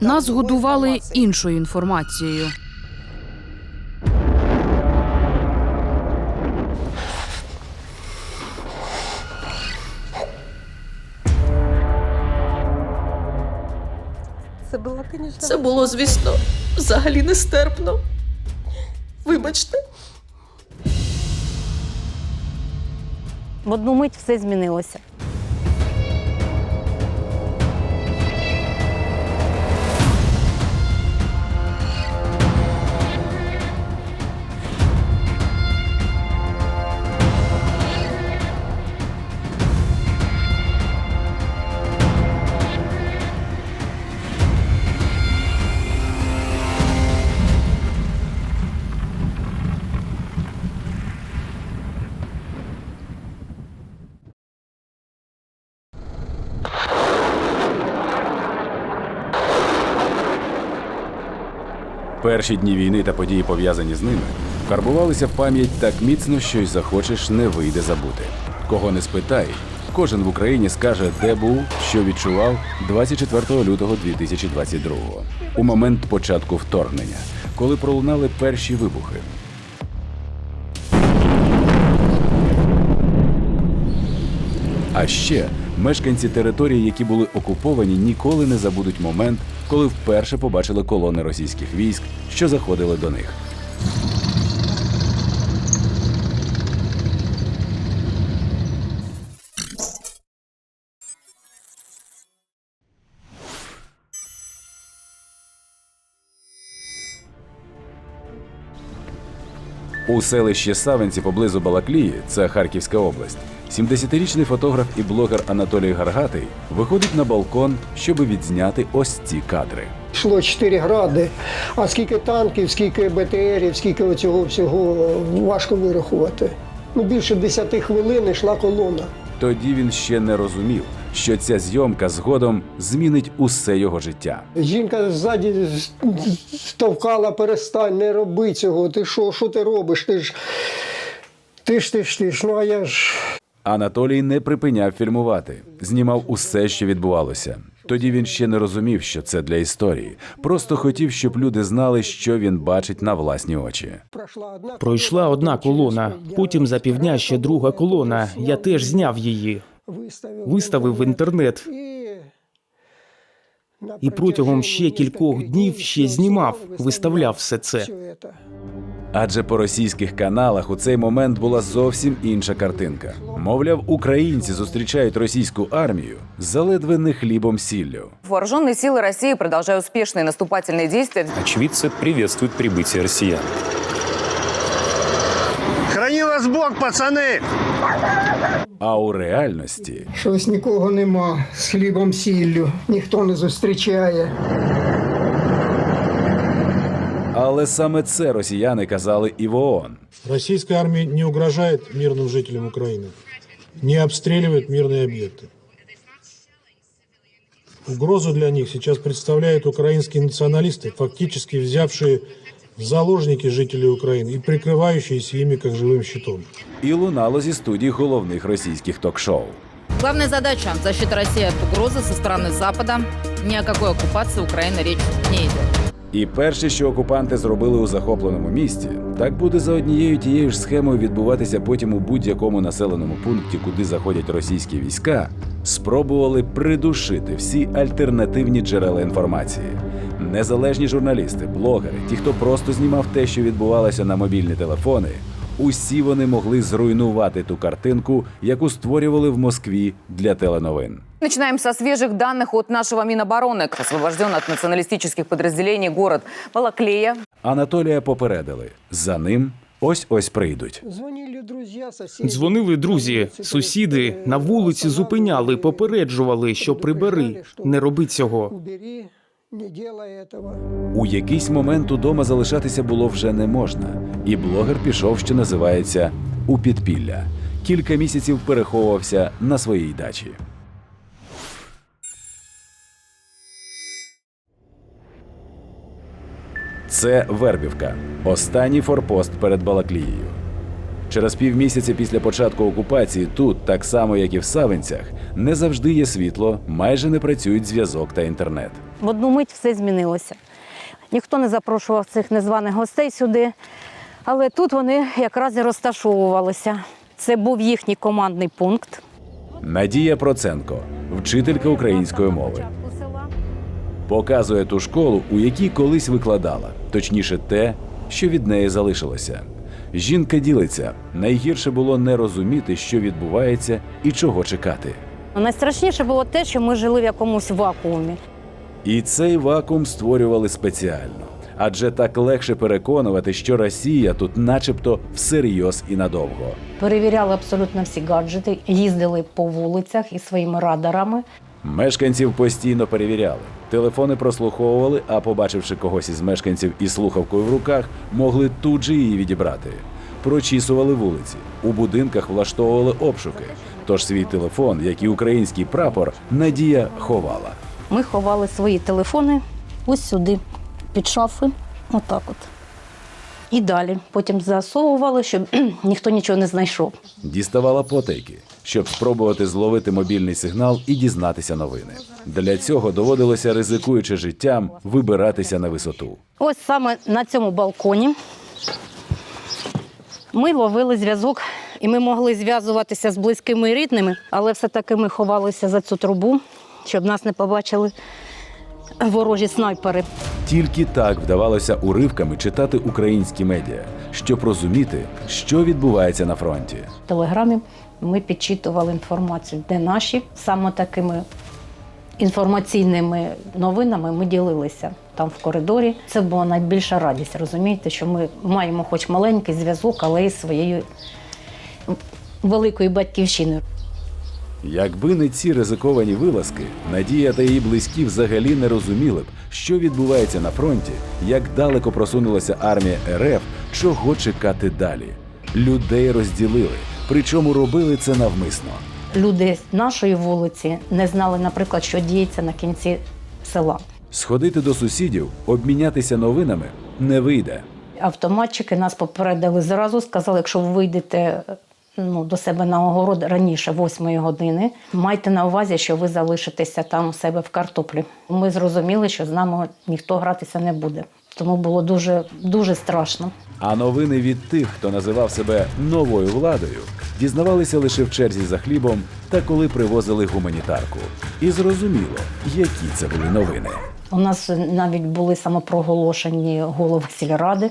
Нас годували іншою інформацією. Це було, звісно. Це було, звісно, взагалі нестерпно. Вибачте. В одну мить все змінилося. Перші дні війни та події, пов'язані з ними, карбувалися в пам'ять так міцно, що й захочеш не вийде забути. Кого не спитай, кожен в Україні скаже, де був, що відчував 24 лютого 2022 у момент початку вторгнення, коли пролунали перші вибухи. А ще мешканці територій, які були окуповані, ніколи не забудуть момент, коли вперше побачили колони російських військ, що заходили до них. У селищі Савинці поблизу Балаклії, це Харківська область, 70-річний фотограф і блогер Анатолій Гаргатий виходить на балкон, щоб відзняти ось ці кадри. Йшло 4 гради, а скільки танків, скільки БТРів, скільки оцього всього важко вирахувати. Ну, більше 10 хвилин йшла колона. Тоді він ще не розумів, що ця зйомка згодом змінить усе його життя. Жінка ззаді стовкала, перестань, не роби цього. Ти що, що ти робиш? Ти ж ти ж ти ж ти ж. Ну а я ж. Анатолій не припиняв фільмувати, знімав усе, що відбувалося. Тоді він ще не розумів, що це для історії. Просто хотів, щоб люди знали, що він бачить на власні очі. Пройшла одна Пройшла одна колона, потім за півдня ще друга колона. Я теж зняв її, виставив, виставив в інтернет. І протягом ще кількох днів ще знімав, виставляв все це. Адже по російських каналах у цей момент була зовсім інша картинка. Мовляв, українці зустрічають російську армію заледве не хлібом сіллю. Вооруженные силы России продолжают успешные наступательные действия. Очевидцы приветствуют прибытие россиян. Храни вас Бог, пацаны! А у реальності Щось нікого нема з хлібом сіллю, ніхто не зустрічає. Але саме це росіяни казали і в ООН. Российская армия не угрожает мирным жителям Украины, не обстреливает мирные объекты. Угрозу для них сейчас представляют украинские националисты, фактически взявшие в заложники жителей Украины и прикрывающиеся ими как живым щитом. І лунало зі студій головних російських ток-шоу. Главная задача – защита России от угрозы со стороны Запада. Ни о какой оккупации Украины речь не идет. І перше, що окупанти зробили у захопленому місті, так буде за однією тією ж схемою відбуватися потім у будь-якому населеному пункті, куди заходять російські війська, спробували придушити всі альтернативні джерела інформації. Незалежні журналісти, блогери, ті, хто просто знімав те, що відбувалося на мобільні телефони, усі вони могли зруйнувати ту картинку, яку створювали в Москві для теленовин. Начинаем со свежих данных от нашего Минобороны. Освобожден от националистических подразделений город Балаклея. Анатолія попередили за ним ось ось прийдуть. Дзвонили друзі, сусіди. Друзі, сусіди на вулиці зупиняли, попереджували, що прибери, не роби цього. Не делай этого. У якийсь момент удома залишатися було вже не можна, і блогер пішов, що називається у підпілля. Кілька місяців переховувався на своїй дачі. Це Вербівка, останній форпост перед Балаклією. Через півмісяця після початку окупації тут, так само як і в Савинцях, не завжди є світло, майже не працюють зв'язок та інтернет. В одну мить все змінилося. Ніхто не запрошував цих незваних гостей сюди, але тут вони якраз і розташовувалися. Це був їхній командний пункт. Надія Проценко, вчителька української мови, показує ту школу, у якій колись викладала, точніше, те, що від неї залишилося. Жінка ділиться, найгірше було не розуміти, що відбувається і чого чекати. Найстрашніше було те, що ми жили в якомусь вакуумі. І цей вакуум створювали спеціально. Адже так легше переконувати, що Росія тут, начебто, всерйоз і надовго. Перевіряли абсолютно всі гаджети, їздили по вулицях із своїми радарами. Мешканців постійно перевіряли. Телефони прослуховували, а побачивши когось із мешканців із слухавкою в руках, могли тут же її відібрати. Прочісували вулиці, у будинках влаштовували обшуки. Тож свій телефон, як і український прапор, Надія ховала. Ми ховали свої телефони ось сюди, під шафи, отак от. І далі. Потім засовували, щоб ніхто нічого не знайшов. Діставала потайки, щоб спробувати зловити мобільний сигнал і дізнатися новини. Для цього доводилося, ризикуючи життям, вибиратися на висоту. Ось саме на цьому балконі ми ловили зв'язок, і ми могли зв'язуватися з близькими і рідними, але все-таки ми ховалися за цю трубу, щоб нас не побачили ворожі снайпери. Тільки так вдавалося уривками читати українські медіа, щоб розуміти, що відбувається на фронті. В телеграмі ми підчитували інформацію, де наші саме такими інформаційними новинами ми ділилися там в коридорі. Це була найбільша радість, розумієте, що ми маємо хоч маленький зв'язок, але із своєю великою батьківщиною. Якби не ці ризиковані вилазки, Надія та її близькі взагалі не розуміли б, що відбувається на фронті, як далеко просунулася армія РФ, чого чекати далі. Людей розділили, причому робили це навмисно. Люди з нашої вулиці не знали, наприклад, що діється на кінці села. Сходити до сусідів, обмінятися новинами не вийде. Автоматчики нас попередили зразу, сказали, якщо ви вийдете ну, до себе на огород раніше 8 години, майте на увазі, що ви залишитеся там у себе в картоплі. Ми зрозуміли, що з нами ніхто гратися не буде. Тому було дуже, дуже страшно. А новини від тих, хто називав себе новою владою, дізнавалися лише в черзі за хлібом та коли привозили гуманітарку. І зрозуміло, які це були новини. У нас навіть були самопроголошені голови сільради,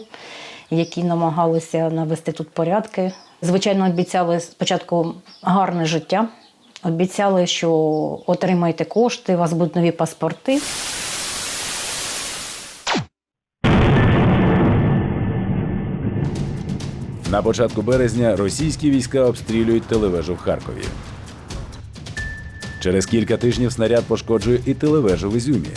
які намагалися навести тут порядки. Звичайно, обіцяли спочатку гарне життя. Обіцяли, що отримаєте кошти, у вас будуть нові паспорти. На початку березня російські війська обстрілюють телевежу в Харкові. Через кілька тижнів снаряд пошкоджує і телевежу в Ізюмі.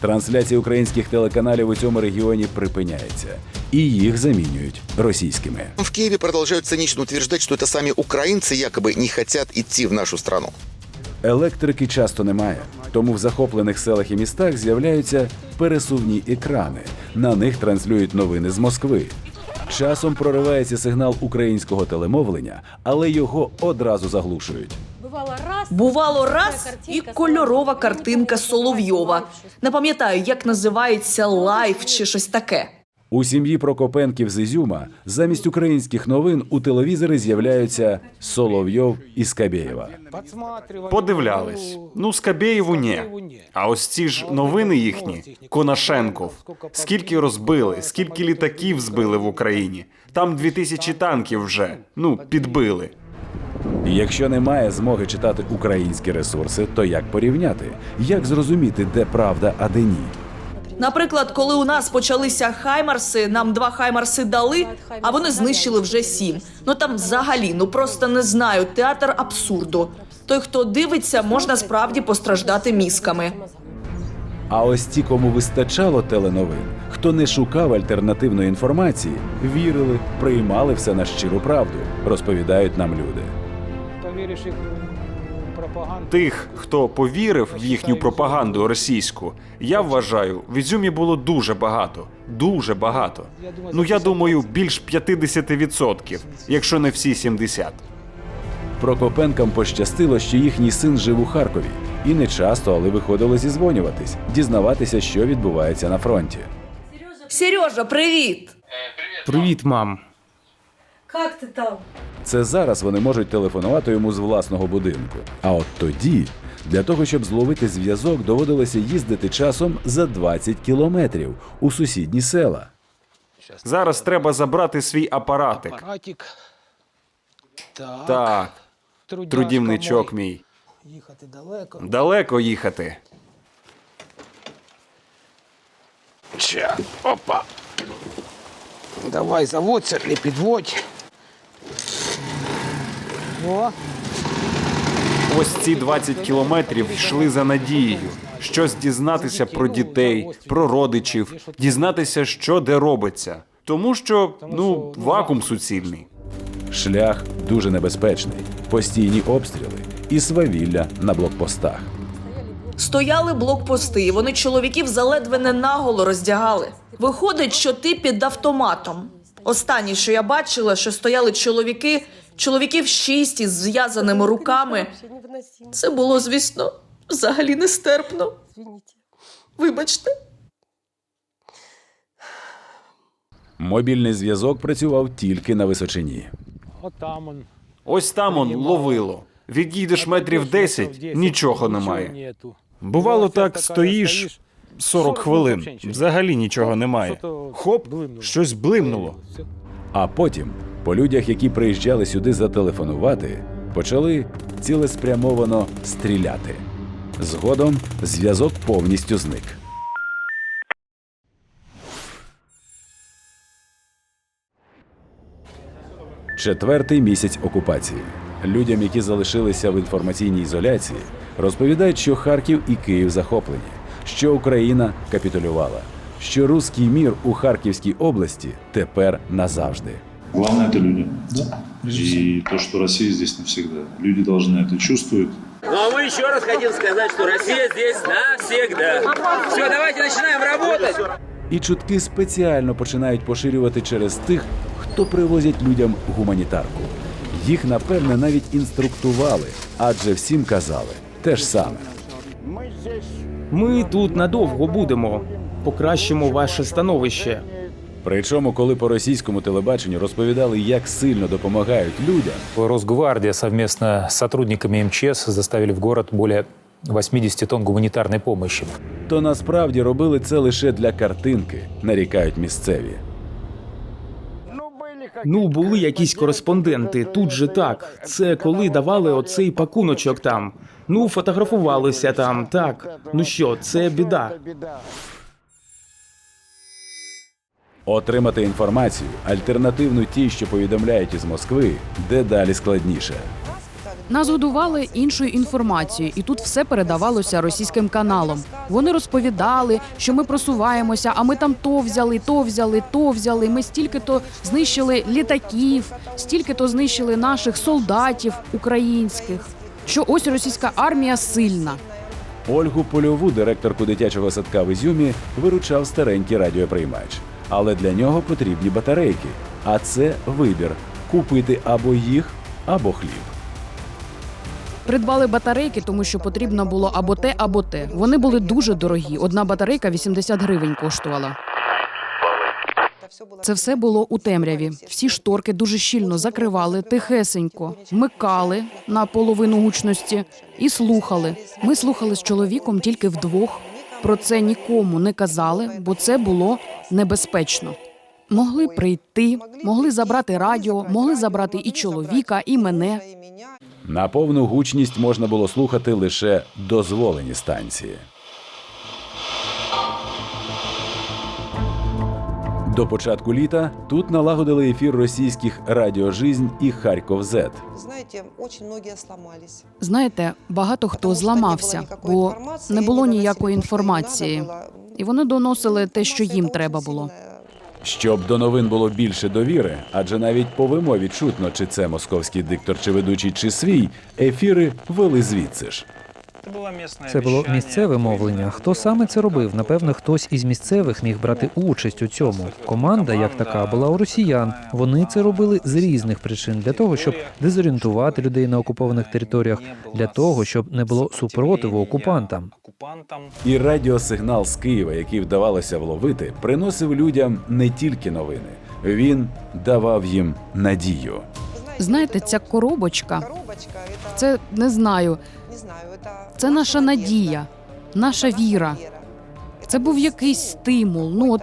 Трансляція українських телеканалів у цьому регіоні припиняється, і їх замінюють російськими. В Киеве продолжают цинично утверждать, что это сами украинцы якобы не хотят идти в нашу страну. Електрики часто немає, тому в захоплених селах і містах з'являються пересувні екрани. На них транслюють новини з Москви. Часом проривається сигнал українського телемовлення, але його одразу заглушують. Бувало раз і кольорова картинка Соловйова. Не пам'ятаю, як називається лайф чи щось таке. У сім'ї Прокопенків з Ізюма замість українських новин у телевізорі з'являються Соловйов і Скабєєва. Подивлялись. Ну, Скабєєву ні. А ось ці ж новини їхні, Конашенков. Скільки розбили, скільки літаків збили в Україні. Там дві тисячі танків вже. Ну, підбили. Якщо немає змоги читати українські ресурси, то як порівняти? Як зрозуміти, де правда, а де ні? Наприклад, коли у нас почалися хаймарси, нам два хаймарси дали, а вони знищили вже сім. Ну там взагалі, ну просто не знаю, театр абсурду. Той, хто дивиться, можна справді постраждати мізками. А ось ті, кому вистачало теленовин, хто не шукав альтернативної інформації, вірили, приймали все на щиру правду, розповідають нам люди. Тих, хто повірив в їхню пропаганду російську, я вважаю, в Ізюмі було дуже багато. Дуже багато. Ну я думаю, більш 50%, якщо не всі 70%. Прокопенкам пощастило, що їхній син жив у Харкові, і не часто, але виходило зізвонюватись, дізнаватися, що відбувається на фронті. Сережа, привіт! Привіт, мам. Як ти там? Це зараз вони можуть телефонувати йому з власного будинку. А от тоді, для того, щоб зловити зв'язок, доводилося їздити часом за 20 кілометрів у сусідні села. Зараз треба забрати свій апаратик. Апаратик. Так. Так, трудівничок мій. Їхати далеко. Далеко їхати. Ча. Опа. Давай, заводься, не підводь. О, Ось ці 20 кілометрів йшли за надією. Щось дізнатися про дітей, про родичів, дізнатися, що де робиться. Тому що ну вакуум суцільний. Шлях дуже небезпечний, постійні обстріли і свавілля на блокпостах. Стояли блокпости, і вони чоловіків заледве не наголо роздягали. Виходить, що ти під автоматом. Останнє, що я бачила, що стояли чоловіки, чоловіків шість із зв'язаними руками. Це було, звісно, взагалі нестерпно. Вибачте. Мобільний зв'язок працював тільки на височині. Ось там он ловило. Відійдеш метрів 10, нічого немає. Бувало так, стоїш 40 хвилин, взагалі нічого немає. Хоп, щось блимнуло. А потім, по людях, які приїжджали сюди зателефонувати, почали цілеспрямовано стріляти. Згодом зв'язок повністю зник. Четвертий місяць окупації. Людям, які залишилися в інформаційній ізоляції, розповідають, що Харків і Київ захоплені, що Україна капітулювала, що руський мір у Харківській області тепер назавжди. Главное это люди. И то, что Россия здесь навсегда. Люди должны это чувствовать. Ну а мы еще раз хотим сказать, что Россия здесь навсегда. Все, давайте начинаем работать. І чутки спеціально починають поширювати через тих, хто привозять людям гуманітарку. Їх, напевне, навіть інструктували, адже всім казали те ж саме. Ми тут надовго будемо. Покращимо ваше становище. Причому, коли по російському телебаченню розповідали, як сильно допомагають людям, Росгвардия совместно с сотрудниками МЧС заставили в город более 80 тонн гуманитарной помощи. то насправді робили це лише для картинки, нарікають місцеві. Ну, були якісь кореспонденти. Тут же так. Це коли давали оцей пакуночок там. Ну, фотографувалися там. Так. Ну що, це біда. Отримати інформацію, альтернативну тій, що повідомляють із Москви, дедалі складніше. Нас годували іншою інформацією, і тут все передавалося російським каналам. Вони розповідали, що ми просуваємося, а ми там то взяли, то взяли, то взяли. Ми стільки-то знищили літаків, стільки-то знищили наших солдатів українських. Що ось російська армія сильна. Ольгу Польову, директорку дитячого садка в Ізюмі, виручав старенький радіоприймач. Але для нього потрібні батарейки. А це вибір купити або їх, або хліб. Придбали батарейки, тому що потрібно було або те, або те. Вони були дуже дорогі. Одна батарейка 80 гривень коштувала. Це все було у темряві. Всі шторки дуже щільно закривали, тихесенько, вмикали на половину гучності і слухали. Ми слухали з чоловіком тільки вдвох. Про це нікому не казали, бо це було небезпечно. Могли прийти, могли забрати радіо, могли забрати і чоловіка, і мене. На повну гучність можна було слухати лише дозволені станції. До початку літа тут налагодили ефір російських Радіо Жизнь і Харков Зет. Знаете, очень многие сломались. Знаєте, багато хто зламався, бо не було ніякої інформації, і вони доносили те, що їм треба було. Щоб до новин було більше довіри, адже навіть по вимові чутно, чи це московський диктор, чи ведучий, чи свій, ефіри вели звідси ж. Це було місцеве мовлення. Хто саме це робив? Напевно, хтось із місцевих міг брати участь у цьому. Команда, як така, була у росіян. Вони це робили з різних причин для того, щоб дезорієнтувати людей на окупованих територіях, для того, щоб не було супротиву окупантам. І радіосигнал з Києва, який вдавалося вловити, приносив людям не тільки новини. Він давав їм надію. Знаєте, ця коробочка це не знаю. Це наша надія, наша віра. Це був якийсь стимул. Ну от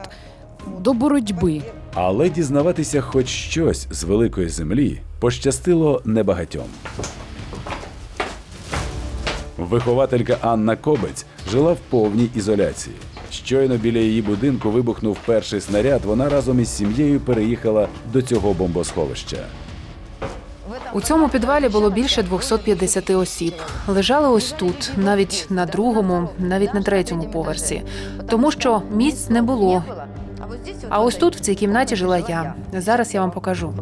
до боротьби. Але дізнаватися хоч щось з великої землі пощастило небагатьом. Вихователька Анна Кобець жила в повній ізоляції. Щойно біля її будинку вибухнув перший снаряд. Вона разом із сім'єю переїхала до цього бомбосховища. У цьому підвалі було більше 250 осіб. Лежали ось тут, навіть на другому, навіть на третьому поверсі, тому що місць не було. А ось тут, в цій кімнаті, жила я. Зараз я вам покажу.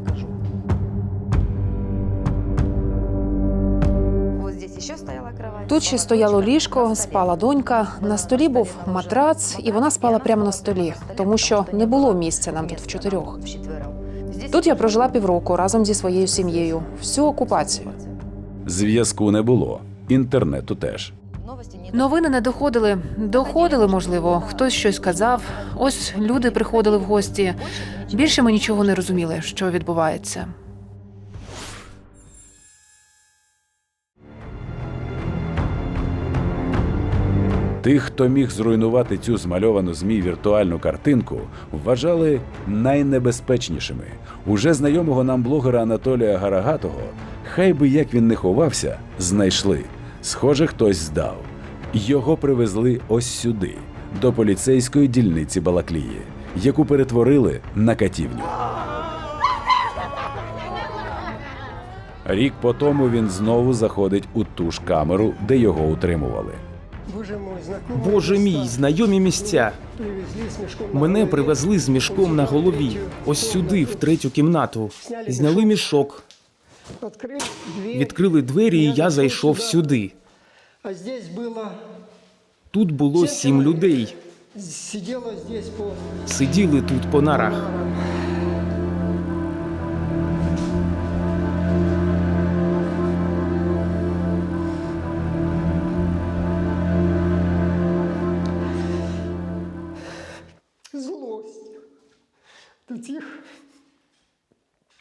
Тут ще стояло ліжко, спала донька. На столі був матрац, і вона спала прямо на столі, тому що не було місця нам тут в чотирьох. Тут я прожила півроку разом зі своєю сім'єю, всю окупацію. Зв'язку не було, інтернету теж. Новини не доходили. Доходили, можливо, хтось щось казав. Ось люди приходили в гості. Більше ми нічого не розуміли, що відбувається. Тих, хто міг зруйнувати цю змальовану змій віртуальну картинку, вважали найнебезпечнішими. Уже знайомого нам блогера Анатолія Гарагатого, хай би як він не ховався, знайшли. Схоже, хтось здав. Його привезли ось сюди, до поліцейської дільниці Балаклії, яку перетворили на катівню. Рік по тому він знову заходить у ту ж камеру, де його утримували. Боже мій, знайомі місця. Мене привезли з мішком на голові. Ось сюди, в третю кімнату. Зняли мішок, Відкрили двері. і я зайшов сюди. Тут було сім людей. Сиділи тут по нарах.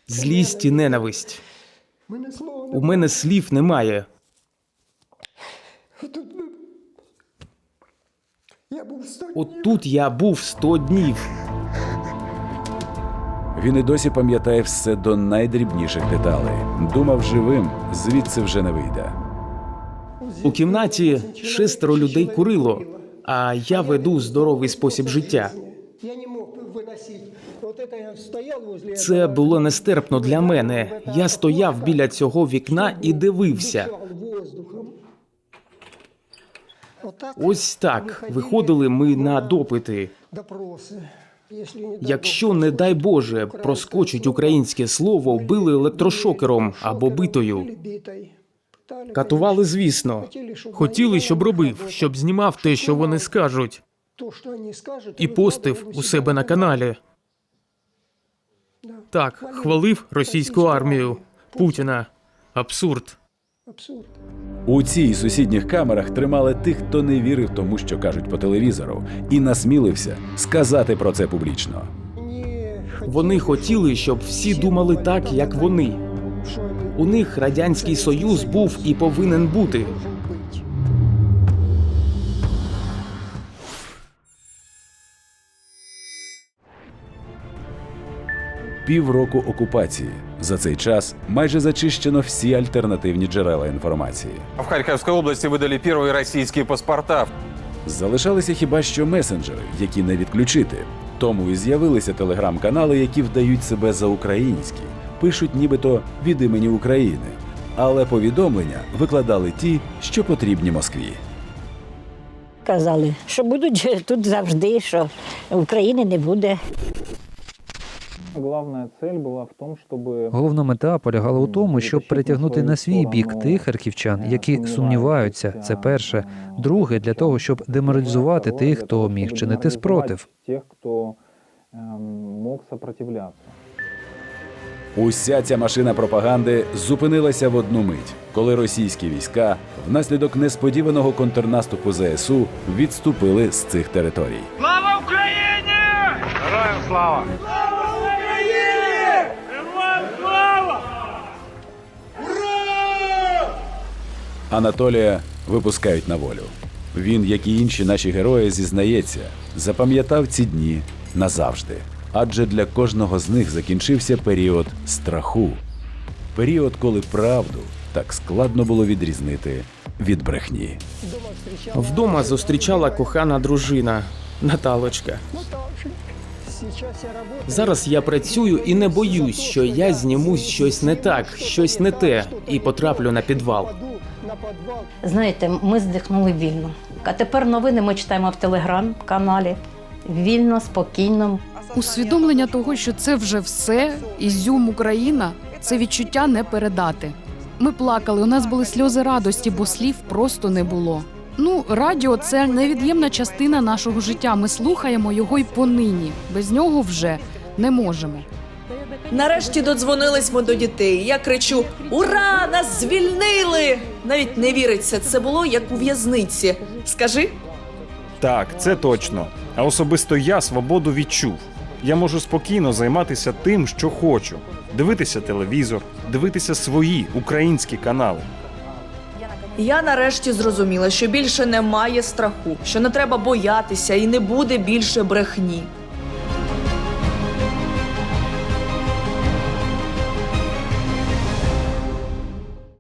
Злість і ненависть. У мене слів немає. Тут... Я був сто... От тут я був сто днів. Він і досі пам'ятає все до найдрібніших деталей. Думав живим, звідси вже не вийде. У кімнаті шестеро людей курило, а я веду здоровий спосіб життя. Я не мог виносити. Вот это я стоял возле Це було нестерпно для мене. Я стояв біля цього вікна і дивився. Ось так виходили ми на допити. Якщо, не дай Боже, проскочить українське слово, били електрошокером або битою. Катували, звісно. Хотіли, щоб робив, щоб знімав те, що вони скажуть, і постив у себе на каналі. Так, хвалив російську армію Путіна. Абсурд. Абсурд. У цій сусідніх камерах тримали тих, хто не вірив тому, що кажуть по телевізору, і насмілився сказати про це публічно. Вони хотіли, щоб всі думали так, як вони. У них радянський союз був і повинен бути. Півроку окупації. За цей час майже зачищено всі альтернативні джерела інформації. В Харьковской области выдали первые российские паспорта. Залишалися хіба що месенджери, які не відключити. Тому і з'явилися телеграм-канали, які вдають себе за українські, пишуть нібито від імені України. Але повідомлення викладали ті, що потрібні Москві. Казали, що будуть тут завжди, що України не буде. Головна мета полягала у тому, щоб перетягнути на свій бік тих харківчан, які сумніваються. Це перше. Друге, для того, щоб деморалізувати тих, хто міг чинити спротив. тех, кто мог сопротивляться. Уся ця машина пропаганди зупинилася в одну мить, коли російські війська внаслідок несподіваного контрнаступу ЗСУ відступили з цих територій. Слава Україні! Героям слава! Анатолія випускають на волю. Він, як і інші наші герої, зізнається, запам'ятав ці дні назавжди. Адже для кожного з них закінчився період страху. Період, коли правду так складно було відрізнити від брехні. Вдома зустрічала кохана дружина Наталочка. Зараз я працюю і не боюсь, що я знімусь щось не так, щось не те, і потраплю на підвал. Знаєте, ми здихнули вільно. А тепер новини ми читаємо в телеграм-каналі. Вільно, спокійно. Усвідомлення того, що це вже все, ізюм Україна, це відчуття не передати. Ми плакали, у нас були сльози радості, бо слів просто не було. Ну, радіо це невід'ємна частина нашого життя. Ми слухаємо його й понині. Без нього вже не можемо. Нарешті додзвонились ми до дітей. Я кричу: Ура! Нас звільнили! Навіть не віриться, це було як у в'язниці. Скажи, Так, це точно. А особисто я свободу відчув. Я можу спокійно займатися тим, що хочу: дивитися телевізор, дивитися свої українські канали. я нарешті зрозуміла, що більше немає страху, що не треба боятися і не буде більше брехні.